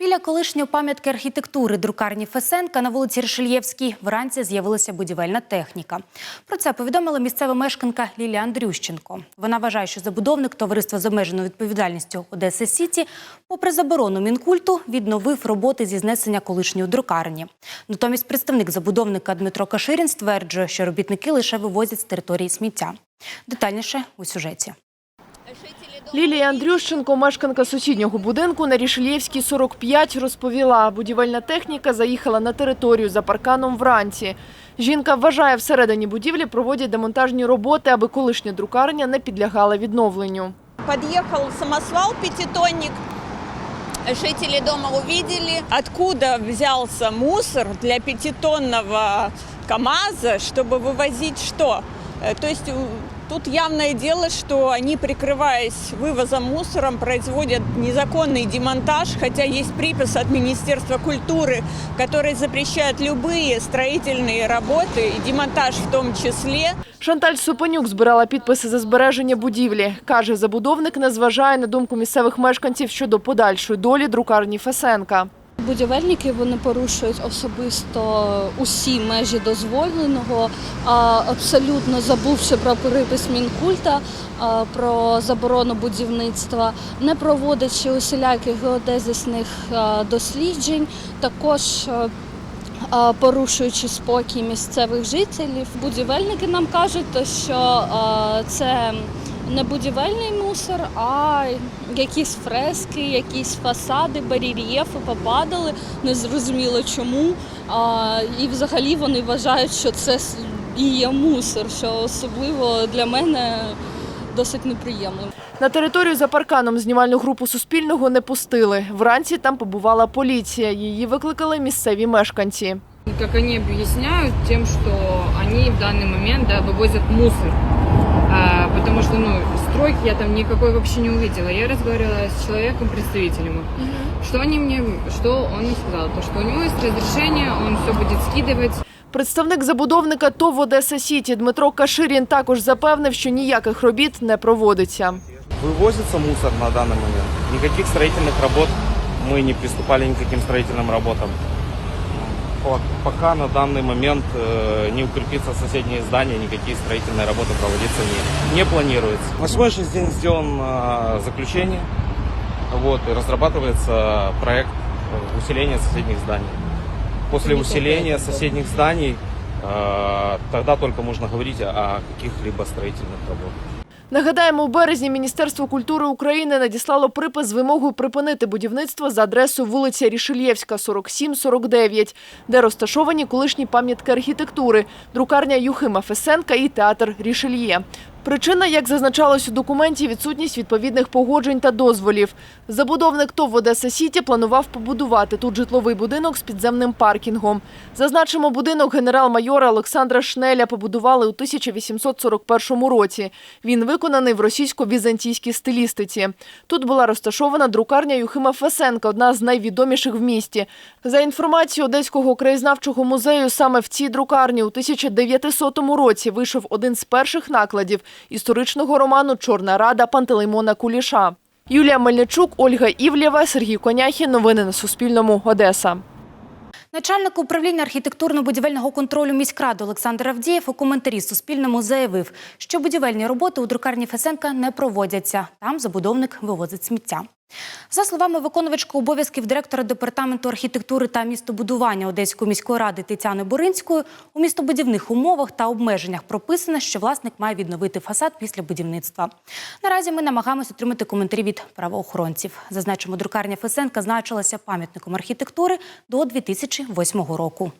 Біля колишньої пам'ятки архітектури друкарні Фесенка на вулиці Ришельєвській вранці з'явилася будівельна техніка. Про це повідомила місцева мешканка Лілія Андрющенко. Вона вважає, що забудовник товариства з обмеженою відповідальністю Одеса Сіті, попри заборону мінкульту, відновив роботи зі знесення колишньої друкарні. Натомість представник забудовника Дмитро Каширін стверджує, що робітники лише вивозять з території сміття. Детальніше у сюжеті. Лілія Андрющенко, мешканка сусіднього будинку на Рішельєвській 45, розповіла, будівельна техніка заїхала на територію за парканом вранці. Жінка вважає, всередині будівлі проводять демонтажні роботи, аби колишня друкарня не підлягала відновленню. Подъехал самосвал пятитонник. Жители дома увидели, откуда взялся мусор для пятитонного КАМАЗа, чтобы вывозить что? Э, То есть у- тут явное дело, что они, прикрываясь вывозом мусором, производят незаконный демонтаж, хотя есть припис от Министерства культуры, который запрещает любые строительные работы, и демонтаж в том числе. Шанталь Супонюк збирала підписи за збереження будівлі. Каже, забудовник не зважає на думку місцевих мешканців щодо подальшої долі друкарні Фесенка. Будівельники вони порушують особисто усі межі дозволеного, абсолютно забувши про припис мінкульта, про заборону будівництва, не проводячи усіляких геодезисних досліджень, також порушуючи спокій місцевих жителів. Будівельники нам кажуть, що це не будівельний мусор, а якісь фрески, якісь фасади, барельєфи попадали, незрозуміло чому. А, і взагалі вони вважають, що це с- і є мусор, що особливо для мене досить неприємно. На територію за парканом знімальну групу Суспільного не пустили. Вранці там побувала поліція. Її викликали місцеві мешканці. как они объясняют, тем, что они в данный момент да, вывозят мусор. А, потому что, ну, стройки я там никакой вообще не увидела. Я разговаривала с человеком, представителем. их. Что они мне, что он мне сказал? То, что у него есть разрешение, он все будет скидывать. Представник забудовника ТОВ Одеса Сіті Дмитро Каширін також запевнив, що ніяких робіт не проводиться. Вывозится мусор на данный момент. Никаких строительных работ мы не приступали ни к каким строительным работам. По- Пока на данный момент э, не укрепится соседние здания, никакие строительные работы проводиться не, не планируется. На сегодняшний день сделан э, заключение, вот, и разрабатывается проект э, усиления соседних зданий. После усиления соседних зданий тогда только можно говорить о каких-либо строительных работах. Нагадаємо, у березні Міністерство культури України надіслало припис з вимогою припинити будівництво за адресою вулиця Рішельєвська, 47-49, де розташовані колишні пам'ятки архітектури, друкарня Юхима Фесенка і театр Рішельє. Причина, як зазначалось у документі, відсутність відповідних погоджень та дозволів. Забудовник ТОВ Одеса Сіті планував побудувати тут житловий будинок з підземним паркінгом. Зазначимо, будинок генерал-майора Олександра Шнеля побудували у 1841 році. Він виконаний в російсько-візантійській стилістиці. Тут була розташована друкарня Юхима Фесенка, одна з найвідоміших в місті. За інформацією Одеського краєзнавчого музею, саме в цій друкарні у 1900 році вийшов один з перших накладів історичного роману Чорна рада Пантелеймона Куліша. Юлія Мельничук, Ольга Івлєва, Сергій Коняхін. Новини на Суспільному. Одеса. Начальник управління архітектурно-будівельного контролю міськради Олександр Авдієв у коментарі Суспільному заявив, що будівельні роботи у друкарні Фесенка не проводяться. Там забудовник вивозить сміття. За словами виконувачки обов'язків директора департаменту архітектури та містобудування Одеської міської ради Тетяни Боринської, у містобудівних умовах та обмеженнях прописано, що власник має відновити фасад після будівництва. Наразі ми намагаємось отримати коментарі від правоохоронців. Зазначимо, друкарня Фесенка значилася пам'ятником архітектури до 2008 року.